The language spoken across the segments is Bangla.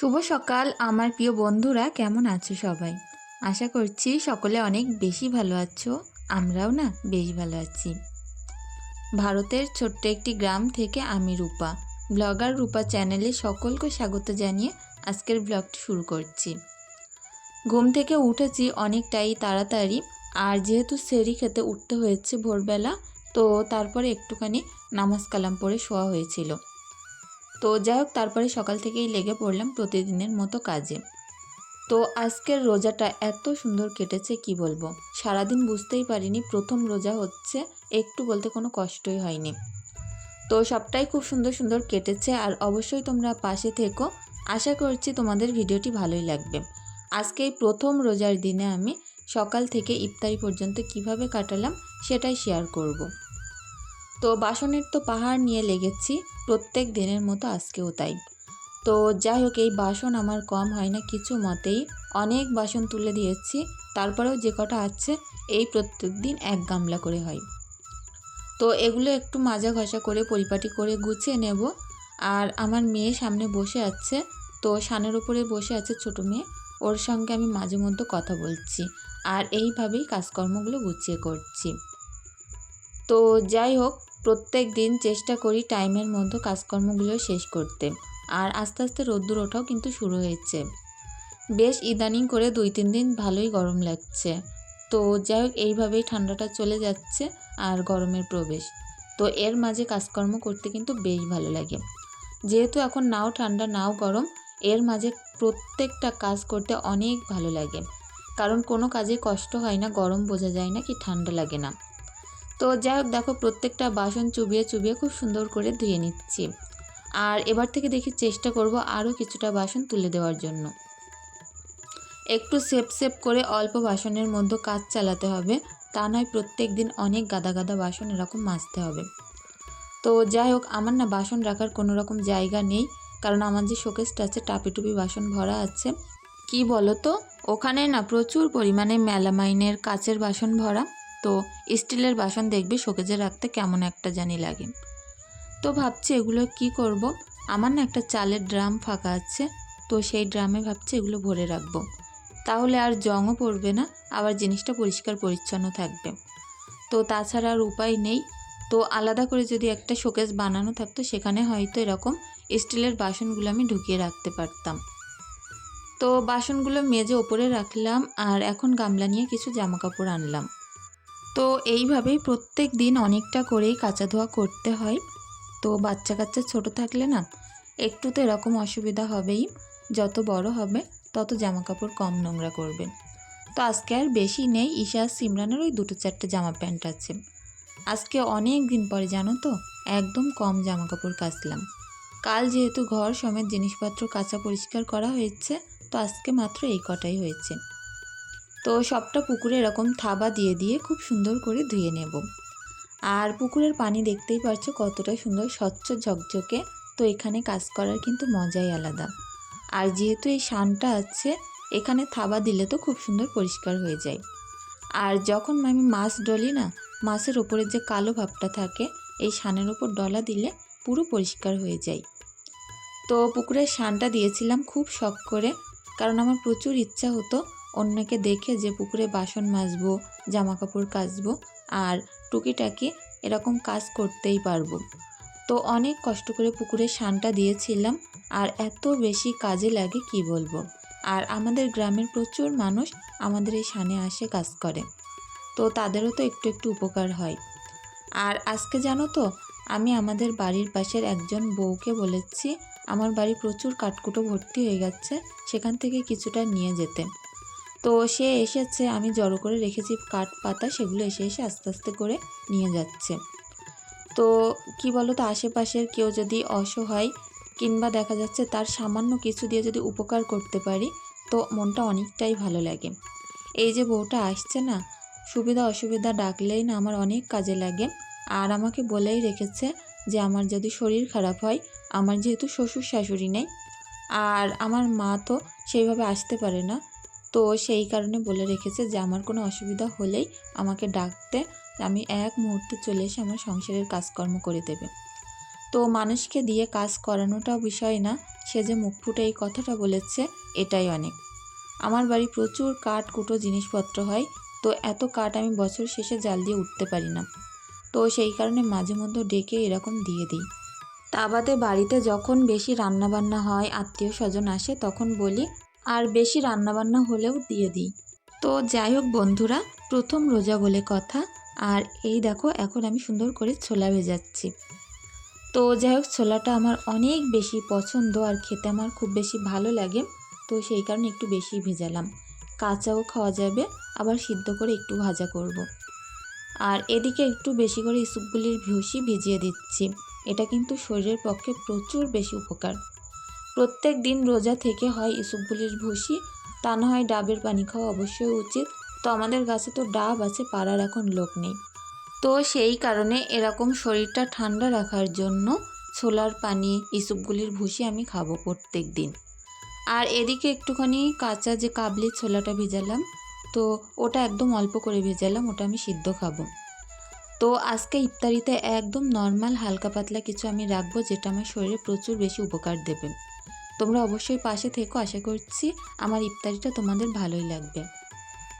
শুভ সকাল, আমার প্রিয় বন্ধুরা, কেমন আছো সবাই? আশা করছি সকলে অনেক বেশি ভালো আছো, আমরাও না বেশ ভালো আছি। ভারতের ছোট্ট একটি গ্রাম থেকে আমি রূপা, ব্লগার রূপা চ্যানেলে সকলকে স্বাগত জানিয়ে আজকের ব্লগটি শুরু করছি। ঘুম থেকে উঠেছি অনেকটাই তাড়াতাড়ি, আর যেহেতু সেরি খেতে উঠতে হয়েছে ভোরবেলা, তো তারপরে একটুখানি নামাজ কালাম পড়ে শোয়া হয়েছিল। তো যাই হোক তারপরে সকাল থেকেই লেগে পড়লাম প্রতিদিনের মতো কাজে। তো আজকের রোজাটা এত সুন্দর কেটেছে, কি বলব? সারাদিন বুঝতেই পারিনি, প্রথম রোজা হচ্ছে, একটু বলতে কোনো কষ্টই হয়নি। তো সবটাই খুব সুন্দর সুন্দর কেটেছে, আর অবশ্যই তোমরা পাশে থেকো। আশা করছি তোমাদের ভিডিওটি ভালোই লাগবে। আজকে এই প্রথম রোজার দিনে আমি সকাল থেকে ইফতারি পর্যন্ত কীভাবে কাটালাম, সেটাই শেয়ার করব। তো বাসনের তো পাহাড় নিয়ে লেগেছি, প্রত্যেক দিনের মতো আজকেও তাই। তো যাই হোক, এই বাসন আমার কম হয় না কিছু মতেই। অনেক বাসন তুলে দিয়েছি, তারপরেও যে কটা আছে, এই প্রত্যেক দিন এক গামলা করে হয়। তো এগুলো একটু মাজা ঘষা করে, পরিপাটি করে গুছিয়ে নেব। আর আমার মেয়ে সামনে বসে আছে, তো সানের ওপরে বসে আছে ছোট মেয়ে। ওর সঙ্গে আমি মাঝে মধ্যে কথা বলছি আর এইভাবেই কাজকর্মগুলো গুছিয়ে করছি। তো যাই হোক প্রত্যেক দিন চেষ্টা করি টাইমের মধ্যে কাজকর্মগুলো শেষ করতে। আর আস্তে আস্তে রোদ্দুর ওঠাও কিন্তু শুরু হয়েছে। বেশ ইদানিং করে দুই তিন দিন ভালোই গরম লাগছে। তো যাই হোক, এইভাবেই ঠান্ডাটা চলে যাচ্ছে আর গরমের প্রবেশ। তো এর মাঝে কাজকর্ম করতে কিন্তু বেশ ভালো লাগে। যেহেতু এখন নাও ঠান্ডা, নাও গরম, এর মাঝে প্রত্যেকটা কাজ করতে অনেক ভালো লাগে। কারণ কোনো কাজে কষ্ট হয় না, গরম বোঝা যায় না কি ঠান্ডা লাগে না। তো যাই হোক, দেখো প্রত্যেকটা বাসন চুবিয়ে চুবিয়ে খুব সুন্দর করে ধুয়ে নিচ্ছি। আর এবার থেকে দেখি চেষ্টা করব আরও কিছুটা বাসন তুলে দেওয়ার জন্য। একটু সেপ সেপ করে অল্প বাসনের মধ্যে কাজ চালাতে হবে, তা নয় প্রত্যেক দিন অনেক গাদা গাদা বাসন এরকম মাজতে হবে। তো যাই হোক, আমার না বাসন রাখার কোনো রকম জায়গা নেই, কারণ আমার যে শোকেসটা আছে টাপি টুপি বাসন ভরা আছে। কি বলো তো ওখানে না প্রচুর পরিমাণে মেলামাইনের কাচের বাসন ভরা। তো স্টিলের বাসন দেখবে শোকেজে রাখতে কেমন একটা জানি লাগে। তো ভাবছি এগুলো কি করব? আমার না একটা চালের ড্রাম ফাঁকা আছে, তো সেই ড্রামে ভাবছি এগুলো ভরে রাখব। তাহলে আর জংও পড়বে না, আবার জিনিসটা পরিষ্কার পরিচ্ছন্ন থাকবে। তো তাছাড়া আর উপায় নেই, তো আলাদা করে যদি একটা শোকেস বানানো থাকতো সেখানে হয়তো এরকম স্টিলের বাসনগুলো আমি ঢুকিয়ে রাখতে পারতাম। তো বাসনগুলো মেজে ওপরে রাখলাম আর এখন গামলা নিয়ে কিছু জামা কাপড় আনলাম। তো এইভাবেই প্রত্যেক দিন অনেকটা করেই কাচা ধোয়া করতে হয়। তো বাচ্চা কাচ্চা ছোট থাকলে না একটু তো এরকম অসুবিধা হবেই। যত বড় হবে, তত জামা কাপড় কম নোংরা করবে। তো আজকে আর বেশি নেই, ঈশা সিমরানের ওই দুটো চারটে জামা প্যান্ট আছে। আজকে অনেক দিন পরে, জানো তো, একদম কম জামা কাপড় কাচলাম। কাল যেহেতু ঘর সমেত জিনিসপত্র কাঁচা পরিষ্কার করা হয়েছে, তো আজকে মাত্র এই কটাই হয়েছে। তো সবটা পুকুরে এরকম থাবা দিয়ে দিয়ে খুব সুন্দর করে ধুয়ে নেব। আর পুকুরের পানি দেখতেই পাচ্ছ কতটা সুন্দর, স্বচ্ছ ঝকঝকে। তো এখানে কাজ করার কিন্তু মজাই আলাদা। আর যেহেতু এই শানটা আছে, এখানে থাবা দিলে তো খুব সুন্দর পরিষ্কার হয়ে যায়। আর যখন আমি মাছ ডলি না, মাছের ওপরে যে কালো ভাবটা থাকে, এই শানের ওপর ডলা দিলে পুরো পরিষ্কার হয়ে যায়। তো পুকুরের শানটা দিয়েছিলাম খুব শখ করে, কারণ আমার প্রচুর ইচ্ছা হতো অন্যকে দেখে যে পুকুরে বাসন মাজবো জামা কাপড় কাচবো আর টুকিটাকি এরকম কাজ করতেই পারব। তো অনেক কষ্ট করে পুকুরে শানটা দিয়েছিলাম আর এত বেশি কাজে লাগে কি বলব? আর আমাদের গ্রামের প্রচুর মানুষ আমাদের এই শানে আসে কাজ করে। তো তাদেরও তো একটু একটু উপকার হয়। আর আজকে জানো তো, আমি আমাদের বাড়ির পাশের একজন বউকে বলেছি, আমার বাড়ি প্রচুর কাঠকুটো ভর্তি হয়ে গেছে, সেখান থেকে কিছুটা নিয়ে যেতে। তো সে এসেছে, আমি জড়ো করে রেখেছি কাঠ পাতা, সেগুলো এসে এসে আস্তে আস্তে করে নিয়ে যাচ্ছে। তো কি বলো তো আশেপাশের কেউ যদি অসহায় কিংবা দেখা যাচ্ছে তার সামান্য কিছু দিয়ে যদি উপকার করতে পারি, তো মনটা অনেকটাই ভালো লাগে। এই যে বউটা আসছে না, সুবিধা অসুবিধা ডাকলেই না আমার অনেক কাজে লাগে। আর আমাকে বলেই রেখেছে যে আমার যদি শরীর খারাপ হয়, আমার যেহেতু শ্বশুর শাশুড়ি নেই, আর আমার মা তো সেইভাবে আসতে পারে না তো সেই কারণে বলে রেখেছে যে, আমার কোনো অসুবিধা হলেই আমাকে ডাকতে। আমি এক মুহূর্তে চলে এসে আমার সংসারের কাজকর্ম করে দেবে। তো মানুষকে দিয়ে কাজ করানোটাও বিষয় না। সে যে মুখ ফুটে এই কথাটা বলেছে, এটাই অনেক। আমার বাড়ি প্রচুর কাঠ কুটো জিনিসপত্র হয়, তো এত কাঠ আমি বছর শেষে জাল দিয়ে উঠতে পারি না। তো সেই কারণে মাঝে মধ্যে ডেকে এরকম দিয়ে দিই। তা বাদে বাড়িতে যখন বেশি রান্নাবান্না হয় আত্মীয় স্বজন আসে, তখন বলি আর বেশি রান্নাবান্না হলেও দিয়ে দিই। তো যাই হোক বন্ধুরা, প্রথম রোজা বলে কথা। আর এই দেখো, এখন আমি সুন্দর করে ছোলা ভেজাচ্ছি। তো যাই হোক, ছোলাটা আমার অনেক বেশি পছন্দ আর খেতে আমার খুব বেশি ভালো লাগে। তো সেই কারণে একটু বেশি ভেজালাম। কাঁচাও খাওয়া যাবে, আবার সিদ্ধ করে একটু ভাজা করব। আর এদিকে একটু বেশি করে ইসুপগুলির ভুসি ভিজিয়ে দিচ্ছি। এটা কিন্তু শরীরের পক্ষে প্রচুর বেশি উপকার। প্রত্যেক দিন রোজা থেকে হয় ইসুপগুলির ভুসি তা না হয় ডাবের পানি খাওয়া অবশ্যই উচিত। তো আমাদের গাছে তো ডাব আছে, পাড়ার এখন লোক নেই। তো সেই কারণে এরকম শরীরটা ঠান্ডা রাখার জন্য ছোলার পানি ইসুপগুলির ভুসি আমি খাব প্রত্যেক দিন। আর এদিকে একটুখানি কাঁচা যে কাবলি ছোলাটা ভেজালাম, তো ওটা একদম অল্প করে ভেজালাম, ওটা আমি সিদ্ধ খাব। তো আজকে ইফতারিতে একদম নর্মাল হালকা পাতলা কিছু আমি রাখব, যেটা আমার শরীরে প্রচুর বেশি উপকার দেবে। তোমরা অবশ্যই পাশে থেকো, আশা করছি আমার ইফতারিটা তোমাদের ভালোই লাগবে।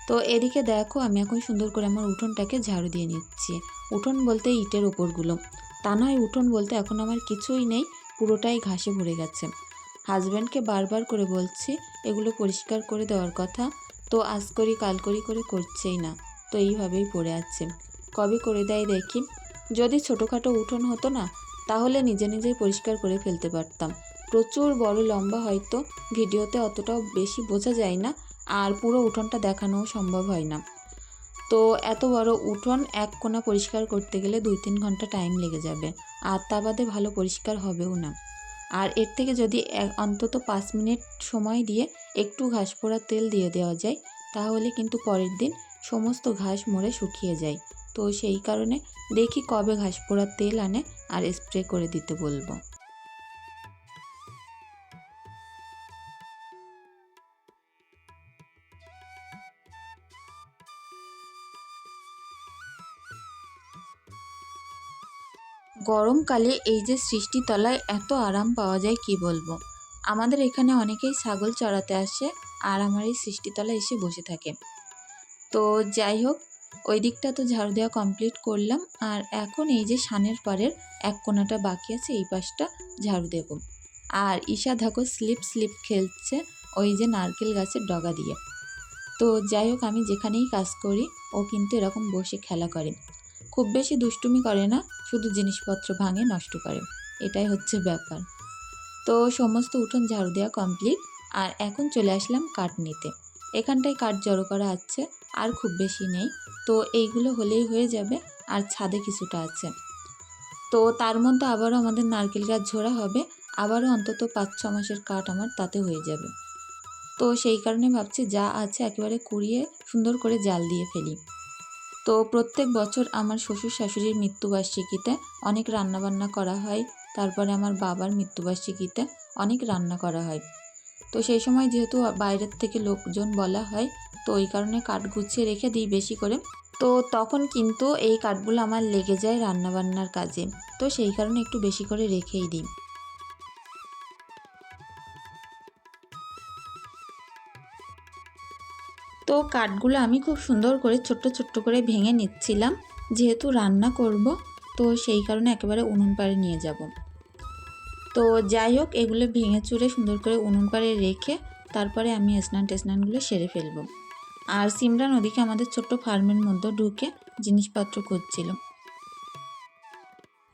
তো এদিকে দেখো, আমি এখন সুন্দর করে আমার উঠোনটাকে ঝাড়ু দিয়ে নিচ্ছি। উঠোন বলতে ইটের ওপরগুলো। তা নয়, উঠোন বলতে এখন আমার কিছুই নেই, পুরোটাই ঘাসে ভরে গেছে। হাজব্যান্ডকে বারবার করে বলছি, এগুলো পরিষ্কার করে দেওয়ার কথা, তো আজ করি, কাল করি, করে করছেই না। তো এইভাবেই পড়ে আছে। কবে করে দেয় দেখি। যদি ছোটোখাটো উঠোন হতো না, তাহলে নিজে নিজেই পরিষ্কার করে ফেলতে পারতাম। প্রচুর বড় লম্বা হয়তো ভিডিওতে অতটাও বেশি বোঝা যায় না আর পুরো উঠোনটা দেখানোও সম্ভব হয় না। তো এত বড় উঠোন এক কোণা পরিষ্কার করতে গেলে দুই তিন ঘণ্টা টাইম লেগে যাবে, আর তা বাদে ভালো পরিষ্কার হবেও না। আর এর থেকে যদি অন্তত পাঁচ মিনিট সময় দিয়ে একটু ঘাস পোড়া তেল দিয়ে দেওয়া যায়, তাহলে কিন্তু পরের দিন সমস্ত ঘাস মরে শুকিয়ে যায়। তো সেই কারণে দেখি কবে ঘাস পোড়ার তেল আনে আর স্প্রে করে দিতে বলব। গরমকালে এই যে সৃষ্টিতলায় এত আরাম পাওয়া যায় কি বলব? আমাদের এখানে অনেকেই ছাগল চড়াতে আসে আর আমার এই সৃষ্টিতলায় এসে বসে থাকে। তো যাই হোক, ওই দিকটা তো ঝাড়ু দেওয়া কমপ্লিট করলাম আর এখন এই যে সানের পাড়ের এক কোণাটা বাকি আছে, এই পাশটা ঝাড়ু দেব। আর ঈশা দেখো স্লিপ স্লিপ খেলছে ওই যে নারকেল গাছের ডগা দিয়ে। তো যাই হোক, আমি যেখানেই কাজ করি, ও কিন্তু এরকম বসে খেলা করে। খুব বেশি দুষ্টুমি করে না, শুধু জিনিসপত্র ভাঙে নষ্ট করে। এটাই হচ্ছে ব্যাপার। তো সমস্ত উঠোন ঝাড়ু দেওয়া কমপ্লিট আর এখন চলে আসলাম কাঠ নিতে। এখানটায় কাঠ জড়ো করা আছে, আর খুব বেশি নেই। তো এইগুলো হলেই হয়ে যাবে, আর ছাদে কিছুটা আছে। তো তার মধ্যে আবারও আমাদের নারকেল গাছ ঝোড়া হবে, আবারও অন্তত পাঁচ ছ মাসের কাঠ আমার তাতে হয়ে যাবে। তো সেই কারণে ভাবছি যা আছে একেবারে কুড়িয়ে সুন্দর করে জাল দিয়ে ফেলি। তো প্রত্যেক বছর আমার শ্বশুর শাশুড়ির মৃত্যুবার্ষিকীতে অনেক রান্নাবান্না করা হয়। তারপরে আমার বাবার মৃত্যুবার্ষিকীতে অনেক রান্না করা হয়। তো সেই সময় যেহেতু বাইরের থেকে লোকজন বলা হয়, তো ওই কারণে কাঠ গুছিয়ে রেখে দিই বেশি করে। তো তখন কিন্তু এই কাঠগুলো আমার লেগে যায় রান্নাবান্নার কাজে। তো সেই কারণে একটু বেশি করে রেখেই দিই। কাঠগুলো আমি খুব সুন্দর করে ছোট্ট ছোট্ট করে ভেঙে নিচ্ছিলাম। যেহেতু রান্না করব, তো সেই কারণে একেবারে উনুন পাড়ে নিয়ে যাব। তো যাই হোক, এগুলো ভেঙে চুরে সুন্দর করে উনুন পাড়ে রেখে তারপরে আমি স্নান টেস্নানগুলো সেরে ফেলব। আর সিমরান ওদিকে আমাদের ছোট্ট ফার্মের মধ্যে ঢুকে জিনিসপত্র করছিল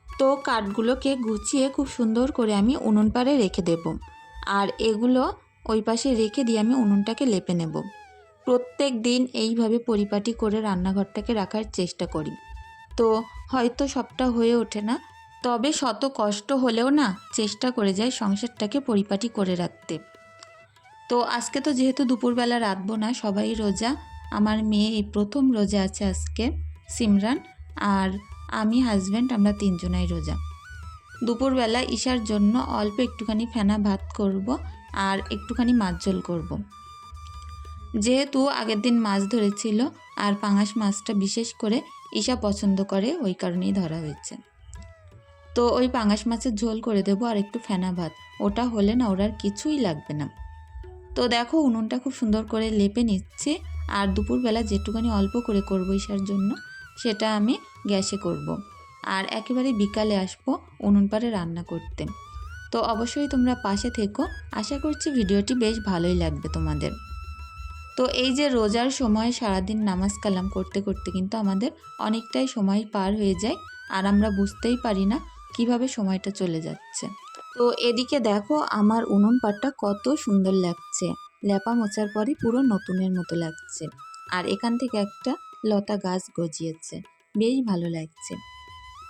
তো কাঠগুলোকে গুছিয়ে খুব সুন্দর করে আমি উনুন পাড়ে রেখে দেব। আর এগুলো ওই পাশে রেখে দিয়ে আমি উনুনটাকে লেপে নেব। প্রত্যেক দিন এইভাবে পরিপাটি করে রান্নাঘরটাকে রাখার চেষ্টা করি। তো হয়তো সবটা হয়ে ওঠে না, তবে শত কষ্ট হলেও না চেষ্টা করে যায় সংসারটাকে পরিপাটি করে রাখতে। তো আজকে তো যেহেতু দুপুরবেলা রাখব না, সবাই রোজা, আমার মেয়ে এই প্রথম রোজা আছে আজকে, সিমরান আর আমি হাজব্যান্ড আমরা তিনজনাই রোজা। দুপুরবেলা ঈশার জন্য অল্প একটুখানি ফেনা ভাত করব আর একটুখানি মাছ ঝোল করব। যেহেতু আগের দিন মাছ ধরেছিল আর পাঙাশ মাছটা বিশেষ করে ঈশা পছন্দ করে, ওই কারণেই ধরা হয়েছে। তো ওই পাঙাশ মাছের ঝোল করে দেবো আর একটু ফেনা ভাত। ওটা হলে না ওর আর কিছুই লাগবে না। তো দেখো উনুনটা খুব সুন্দর করে লেপে নিচ্ছে আর দুপুরবেলা যেটুকানি অল্প করে করব ইসার জন্য, সেটা আমি গ্যাসে করব। আর একেবারে বিকালে আসব উনুন পাড়ে রান্না করতে। তো অবশ্যই তোমরা পাশে থেকো। আশা করছি ভিডিওটি বেশ ভালোই লাগবে তোমাদের। তো এই যে রোজার সময় সারাদিন নামাজ কালাম করতে করতে কিন্তু আমাদের অনেকটাই সময় পার হয়ে যায় আর আমরা বুঝতেই পারি না কীভাবে সময়টা চলে যাচ্ছে। তো এদিকে দেখো আমার উনুন পাটটা কত সুন্দর লাগছে। ল্যাপা মোচার পরে পুরো নতুনের মতো লাগছে আর এখান থেকে একটা লতা গাছ গজিয়েছে। বেশ ভালো লাগছে।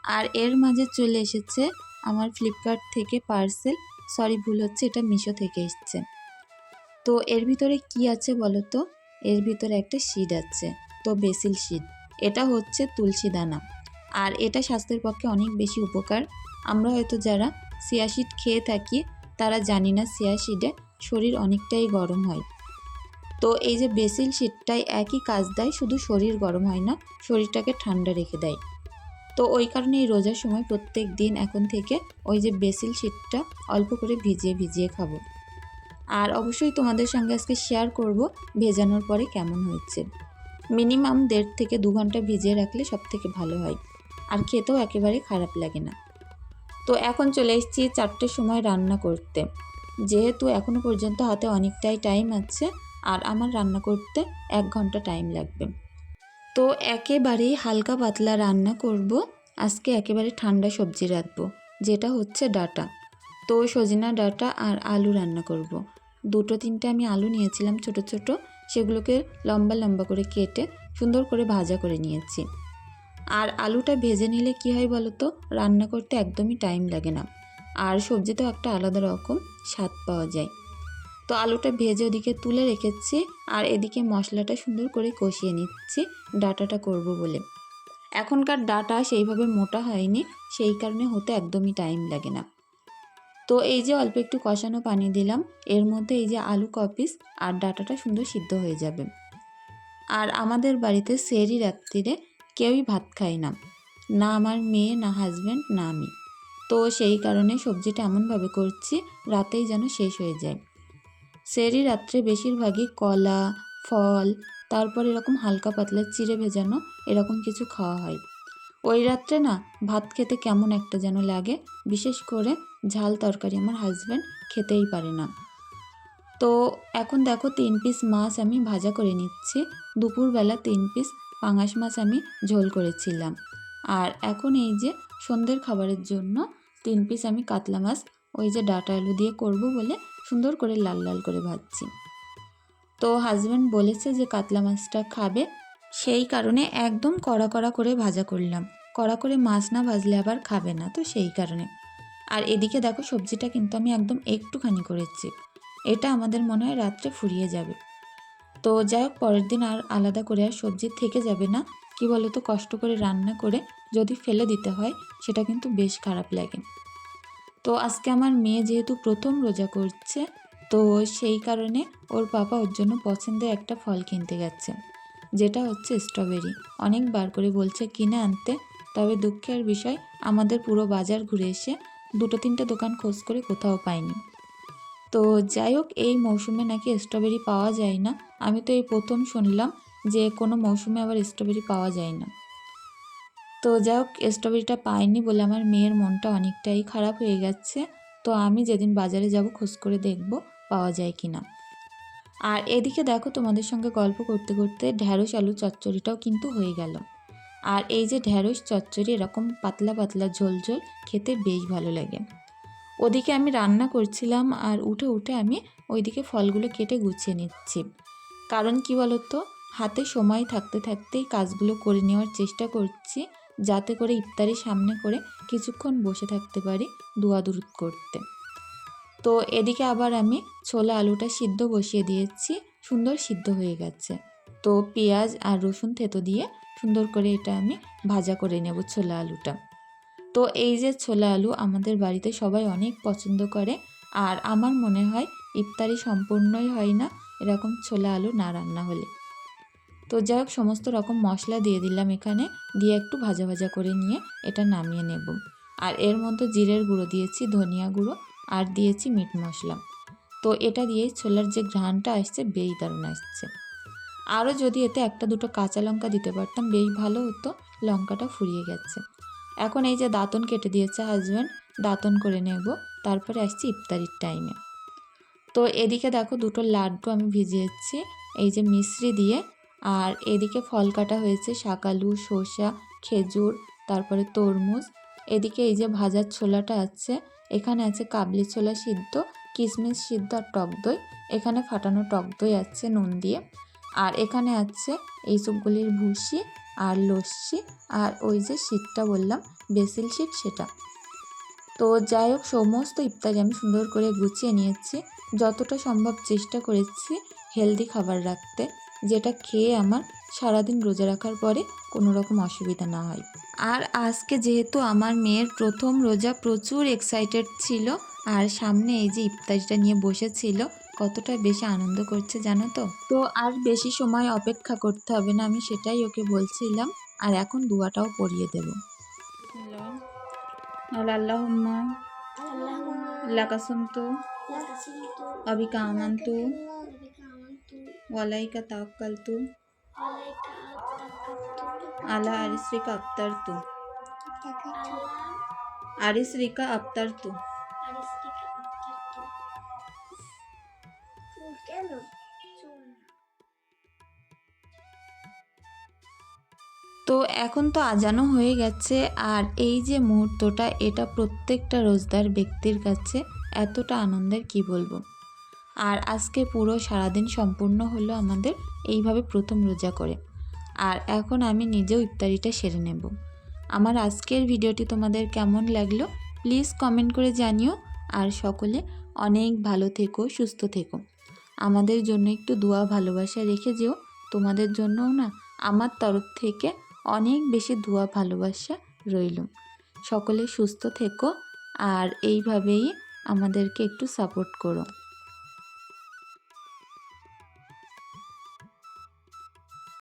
আর এর মাঝে চলে এসেছে আমার ফ্লিপকার্ট থেকে পার্সেল। সরি, ভুল হচ্ছে, এটা মিশো থেকে এসছে। তো এর ভিতরে কি আছে বলো তো এর ভিতরে একটা শিড আছে, তো বেসিল শিড এটা হচ্ছে তুলসী দানা। আর এটা স্বাস্থ্যের পক্ষে অনেক বেশি উপকার। আমরা হয়তো যারা সিয়াশিড খেয়ে থাকি, তারা জানি না সিয়াশিডে শরীর অনেকটাই গরম হয়। তো এই যে বেসিল শীতটাই একই কাজ দেয়, শুধু শরীর গরম হয় না, শরীরটাকে ঠান্ডা রেখে দেয়। তো ওই কারণে এই রোজার সময় প্রত্যেক দিন এখন থেকে ওই যে বেসিল শীতটা অল্প করে ভিজিয়ে ভিজিয়ে খাব। আর অবশ্যই তোমাদের সঙ্গে আজকে শেয়ার করব ভেজানোর পরে কেমন হয়েছে। মিনিমাম দেড় থেকে দু ঘণ্টা ভিজিয়ে রাখলে সব থেকে ভালো হয়। আর খেতেও একেবারে খারাপ লাগে না। তো এখন চলে এসেছি চারটের সময় রান্না করতে। যেহেতু এখনও পর্যন্ত হাতে অনেকটাই টাইম আছে আর আমার রান্না করতে এক ঘণ্টা টাইম লাগবে। তো একেবারেই হালকা পাতলা রান্না করব। আজকে একেবারে ঠান্ডা সবজি রাখব যেটা হচ্ছে ডাটা। তো সজিনা ডাটা আর আলু রান্না করব। দুটো তিনটে আমি আলু নিয়েছিলাম ছোট ছোট, সেগুলোকে লম্বা লম্বা করে কেটে সুন্দর করে ভাজা করে নিয়েছি। আর আলুটা ভেজে নিলে কি হয় বলো তো রান্না করতে একদমই টাইম লাগে না। আর সবজিতেও একটা আলাদা রকম, স্বাদ পাওয়া যায়। তো আলুটা ভেজে ওদিকে তুলে রেখেছি, আর এদিকে মশলাটা সুন্দর করে কষিয়ে নিচ্ছি, ডাটাটা করব বলে। এখনকার ডাটা সেইভাবে মোটা হয়নি, সেই কারণে হতে একদমই টাইম লাগে না। তো এই যে অল্প একটু কষানো পানি দিলাম, এর মধ্যে এই যে আলু কপিস আর ডাটাটা সুন্দর সিদ্ধ হয়ে যাবে। আর আমাদের বাড়িতে সেরি রাত্রিরে কেউই ভাত খায় না না আমার মেয়ে, না হাজব্যান্ড না আমি। তো সেই কারণে সবজিটা এমনভাবে করছি, রাতেই যেন শেষ হয়ে যায়। সেরি রাত্রে বেশিরভাগই কলা, ফল, তারপর এরকম হালকা পাতলা চিড়ে ভেজানো এরকম কিছু খাওয়া হয়। ওই রাত্রে না ভাত খেতে কেমন একটা যেন লাগে, বিশেষ করে ঝাল তরকারি আমার হাজব্যান্ড খেতেই পারে না। তো এখন দেখো তিন পিস মাছ আমি ভাজা করে নিচ্ছি। দুপুরবেলা তিন পিস পাঙাশ মাছ আমি ঝোল করেছিলাম। আর এখন এই যে সন্ধ্যের খাবারের জন্য তিন পিস আমি কাতলা মাছ, ওই যে ডাটা আলু দিয়ে করব বলে সুন্দর করে লাল লাল করে ভাজছি। তো হাজব্যান্ড বলেছে যে কাতলা মাছটা খাবে, সেই কারণে একদম কড়া কড়া করে ভাজা করলাম। কড়া করে মাছ না ভাজলে আবার খাবে না, তো সেই কারণে। আর এদিকে দেখো সবজিটা কিন্তু আমি একদম একটুখানি করেছি। এটা আমাদের মনে হয় রাত্রে ফুরিয়ে যাবে। তো যাই হোক, পরের দিন আর আলাদা করে আর সবজি থেকে যাবে না। কি বলো তো কষ্ট করে রান্না করে যদি ফেলে দিতে হয়, সেটা কিন্তু বেশ খারাপ লাগে। তো আজকে আমার মেয়ে যেহেতু প্রথম রোজা করছে, তো সেই কারণে ওর পাপা ওর জন্য পছন্দের একটা ফল কিনতে গেছে, যেটা হচ্ছে স্ট্রবেরি। অনেকবার করে বলছে কিনে আনতে, তবে দুঃখের বিষয়, আমাদের পুরো বাজার ঘুরে এসে দুটো তিনটে দোকান খোঁজ করে কোথাও পাইনি। তো যাই হোক, এই মৌসুমে নাকি স্ট্রবেরি পাওয়া যায় না। আমি তো এই প্রথম শুনলাম যে কোনো মৌসুমে আবার স্ট্রবেরি পাওয়া যায় না। তো যাই হোক স্ট্রবেরিটা পাইনি বলে আমার মেয়ের মনটা অনেকটাই খারাপ হয়ে গেছে। তো আমি যেদিন বাজারে যাব খোঁজ করে দেখব পাওয়া যায় কি না আর এদিকে দেখো তোমাদের সঙ্গে গল্প করতে করতে ঢ্যাঁড়স, আলু, চচ্চড়িটাও কিন্তু হয়ে গেল। আর এই যে ঢ্যাঁড়স চচ্চড়ি, এরকম পাতলা পাতলা ঝোল ঝোল খেতে বেশ ভালো লাগে। ওদিকে আমি রান্না করছিলাম আর উঠে উঠে আমি ওইদিকে ফলগুলো কেটে গুছিয়ে নিচ্ছি। কারণ কি বলতো? হাতে সময় থাকতে থাকতেই কাজগুলো করে নেওয়ার চেষ্টা করছি যাতে করে ইফতারি সামনে করে কিছুক্ষণ বসে থাকতে পারি দোয়া দুরুদ করতে। তো এদিকে আবার আমি ছোলা আলুটা সিদ্ধ বসিয়ে দিয়েছি, সুন্দর সিদ্ধ হয়ে গেছে। তো পেঁয়াজ আর রসুন থেতো দিয়ে সুন্দর করে এটা আমি ভাজা করে নেব ছোলা আলুটা। তো এই যে ছোলা আলু আমাদের বাড়িতে সবাই অনেক পছন্দ করে, আর আমার মনে হয় ইফতারি সম্পূর্ণই হয় না এরকম ছোলা আলু না রান্না হলে। তো যাই হোক, সমস্ত রকম মশলা দিয়ে দিলাম এখানে, দিয়ে একটু ভাজা ভাজা করে নিয়ে এটা নামিয়ে নেব। আর এর মধ্যে জিরের গুঁড়ো দিয়েছি, ধনিয়া গুঁড়ো, আর দিয়েছি মিট মশলা। তো এটা দিয়েই ছোলার যে ঘ্রাণটা আসছে বেশ দারুণ আসছে। আরও যদি এতে একটা দুটো কাঁচা লঙ্কা দিতে পারতাম, বেশ ভালো হতো। লঙ্কাটা ফুরিয়ে গেছে। এখন এই যে দাঁতন কেটে দিয়েছে হাজব্যান্ড দাঁতন করে নেব। তারপরে আসছি ইফতারির টাইমে তো এদিকে দেখো দুটো লাড্ডু আমি ভিজিয়েছি, এই যে মিশ্রি দিয়ে। আর এদিকে ফল কাটা হয়েছে শাকালু শসা, খেজুর, তারপরে তরমুজ। এদিকে এই যে ভাজার ছোলাটা আছে, এখানে আছে কাবলি ছোলা সিদ্ধ কিশমিশ সিদ্ধ আর টক দই। এখানে ফাটানো টক দই আছে, নুন দিয়ে। আর এখানে আছে এই সবগুলির ভুসি আর লস্যি আর ওই যে শীতটা বললাম, বেসিল শীত সেটা। তো যাই হোক, সমস্ত ইফতারি আমি সুন্দর করে গুছিয়ে নিয়েছি। যতটা সম্ভব চেষ্টা করেছি হেলদি খাবার রাখতে, যেটা খেয়ে আমার সারাদিন রোজা রাখার পরে কোনো রকম অসুবিধা না হয়। আর আজকে যেহেতু আমার মেয়ের প্রথম রোজা প্রচুর এক্সাইটেড ছিল, আর সামনে এই যে ইফতারিটা নিয়ে বসেছিল কতটা বেশি আনন্দ করছে জানো তো? তো আর বেশি সময় অপেক্ষা করতে হবে না আমি সেটাই ওকে বলছিলাম। আর এখন দুয়াটাও পড়িয়ে দেব। আল্লাহুম্মা। লাকাসুমতু। অবিকা আমান্তু ওয়ালাইকা তাওয়াক্কালতু আলা আরিসরিকা আফতারতু। আরিসরিকা আফতারতু। এখন তো আজানো হয়ে গেছে আর এই যে মুহূর্তটা, এটা প্রত্যেকটা রোজদার ব্যক্তির কাছে এতটা আনন্দের, কি বলব? আর আজকে পুরো সারাদিন সম্পূর্ণ হলো আমাদের এইভাবে প্রথম রোজা করে। আর এখন আমি নিজেও ইফতারিটা সেরে নেব। আমার আজকের ভিডিওটি তোমাদের কেমন লাগল, প্লিজ কমেন্ট করে জানিও। আর সকলে অনেক ভালো থেকো, সুস্থ থেকো। আমাদের জন্য একটু দোয়া, ভালোবাসা রেখে যেও। তোমাদের জন্যও না, আমার তরফ থেকে অনেক বেশি ধোয়া ভালোবাসা রইল। সকলে সুস্থ থেকো আর এইভাবেই আমাদেরকে একটু সাপোর্ট করো।